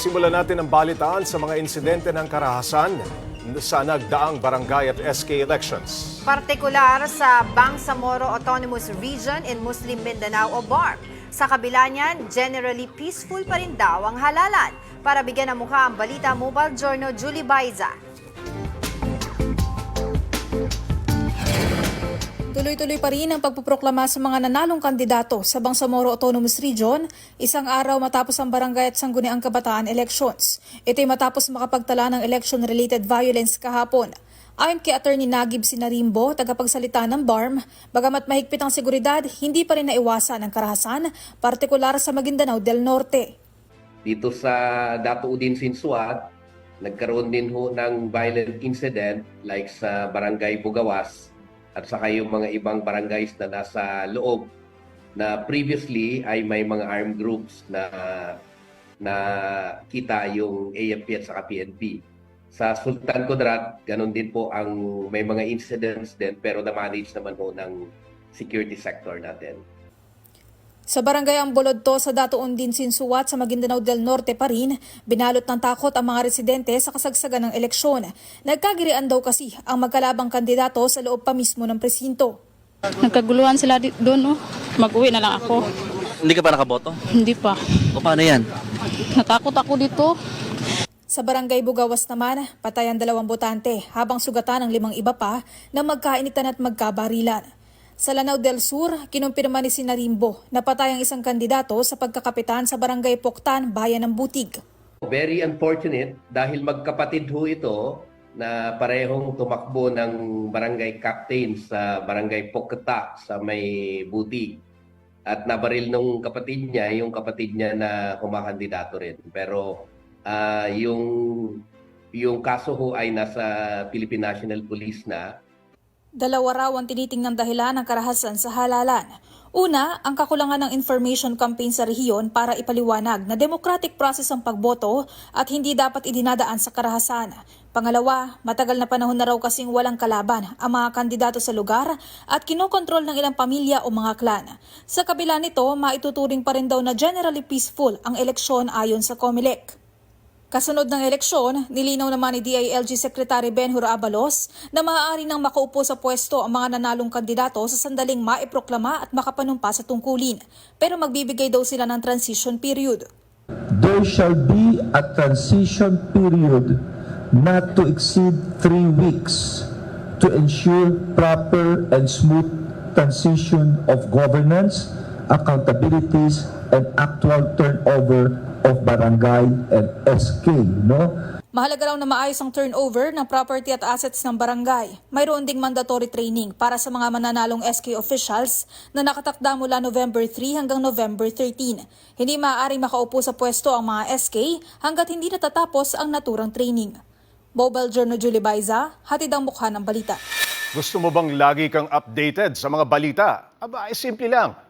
Simulan natin ang balitaan sa mga insidente ng karahasan sa nagdaang barangay at SK elections. Partikular sa Bangsamoro Autonomous Region in Muslim Mindanao o BARM. Sa kabila niyan, generally peaceful pa rin daw ang halalan. Para bigyan ng mukha ang balita, Mobile Journal Julie Baiza. Tuloy-tuloy pa rin ang pagpuproklama sa mga nanalong kandidato sa Bangsamoro Autonomous Region, isang araw matapos ang barangay at sangguniang kabataan elections. Ito'y matapos makapagtala ng election-related violence kahapon. Ayon kay Attorney Nagib Sinarimbo, tagapagsalita ng BARM, bagamat mahigpit ang seguridad, hindi pa rin naiwasan ang karahasan, partikular sa Maguindanao del Norte. Dito sa Dato Udin Sinsuat, nagkaroon din ho ng violent incident like sa Barangay Bugawas at saka yung mga ibang barangays na nasa loob na previously ay may mga armed groups na na kita yung AFP at saka PNP. Sa Sultan Kudarat, ganun din po ang may mga incidents din pero na-manage naman ho ng security sector natin. Sa barangay ang Bolodto sa Datoon din Sinsuwat sa Maguindanao del Norte pa rin, binalot ng takot ang mga residente sa kasagsagan ng eleksyon. Nagkagirian daw kasi ang magkalabang kandidato sa loob pa mismo ng presinto. Nagkaguluhan sila doon, oh. Mag-uwi na lang ako. Hindi ka pa nakaboto? Hindi pa. O paano yan? Natakot ako dito. Sa barangay Bugawas naman, patay ang dalawang botante habang sugatan ng limang iba pa na magkainitan at magkabarilan. Sa Lanao del Sur, kinumpirma ni Sinarimbo na patay ang isang kandidato sa pagkakapitan sa barangay Poktan, Bayan ng Butig. Very unfortunate dahil magkapatid ho ito na parehong tumakbo ng barangay captain sa barangay Poketa sa may Butig. At nabaril nung kapatid niya, yung kapatid niya na kumakandidato rin. Pero ah, yung yung kaso ho ay nasa Philippine National Police na Dalawa raw ang tinitingnang dahilan ng karahasan sa halalan. Una, ang kakulangan ng information campaign sa rehiyon para ipaliwanag na democratic process ang pagboto at hindi dapat idinadaan sa karahasan. Pangalawa, matagal na panahon na raw kasing walang kalaban ang mga kandidato sa lugar at kinokontrol ng ilang pamilya o mga klan. Sa kabila nito, maituturing pa rin daw na generally peaceful ang eleksyon ayon sa COMELEC. Kasunod ng eleksyon, nilinaw naman ni DILG Secretary Benhur Abalos na maaari nang makaupo sa pwesto ang mga nanalong kandidato sa sandaling maiproklama at makapanumpa sa tungkulin. Pero magbibigay daw sila ng transition period. there shall be a transition period not to exceed three weeks to ensure proper and smooth transition of governance, accountabilities, and actual turnover of barangay and SK, no? Mahalaga raw na maayos ang turnover ng property at assets ng barangay. Mayroon ding mandatory training para sa mga mananalong SK officials na nakatakda mula November 3 hanggang November 13. Hindi maaaring makaupo sa pwesto ang mga SK hanggat hindi natatapos ang naturang training. Mobile Journal Julie Baiza, hatid ang mukha ng balita. Gusto mo bang lagi kang updated sa mga balita? Aba, ay simple lang.